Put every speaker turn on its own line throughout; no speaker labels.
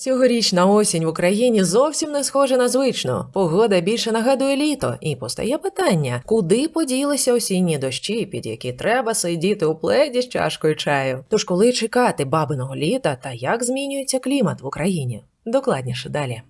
Цьогорічна осінь в Україні зовсім не схожа на звичну. Погода більше нагадує літо, і постає питання, куди поділися осінні дощі, під які треба сидіти у пледі з чашкою чаю. Тож коли чекати бабиного літа та як змінюється клімат в Україні? Докладніше далі.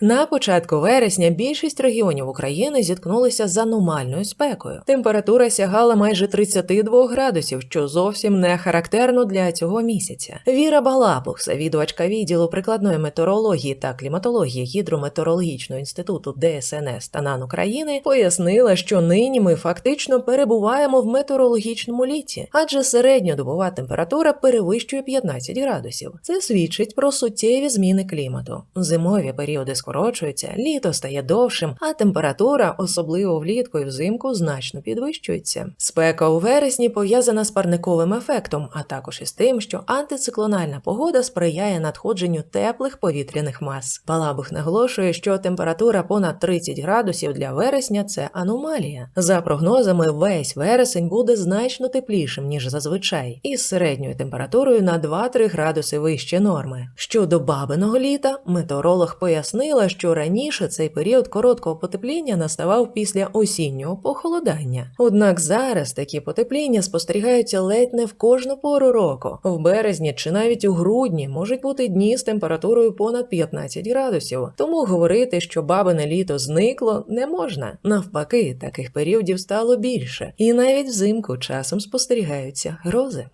На початку вересня більшість регіонів України зіткнулися з аномальною спекою. Температура сягала майже 32 градусів, що зовсім не характерно для цього місяця. Віра Балабух, завідувачка відділу прикладної метеорології та кліматології гідрометеорологічного інституту ДСНС та НАН України, пояснила, що нині ми фактично перебуваємо в метеорологічному літі, адже середньодобова температура перевищує 15 градусів. Це свідчить про суттєві зміни клімату. Зимові періоди скорочуються, літо стає довшим, а температура, особливо влітку і взимку, значно підвищується. Спека у вересні пов'язана з парниковим ефектом, а також із тим, що антициклональна погода сприяє надходженню теплих повітряних мас. Балабух наголошує, що температура понад 30 градусів для вересня це аномалія. За прогнозами, весь вересень буде значно теплішим ніж зазвичай, із середньою температурою на 2-3 градуси вище норми. Щодо бабиного літа, метеоролог пояснила, що раніше цей період короткого потепління наставав після осіннього похолодання. Однак зараз такі потепління спостерігаються ледь не в кожну пору року. В березні чи навіть у грудні можуть бути дні з температурою понад 15 градусів. Тому говорити, що бабине літо зникло, не можна. Навпаки, таких періодів стало більше, і навіть взимку часом спостерігаються грози.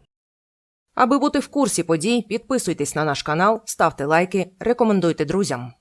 Аби бути в курсі подій, підписуйтесь на наш канал, ставте лайки, рекомендуйте друзям.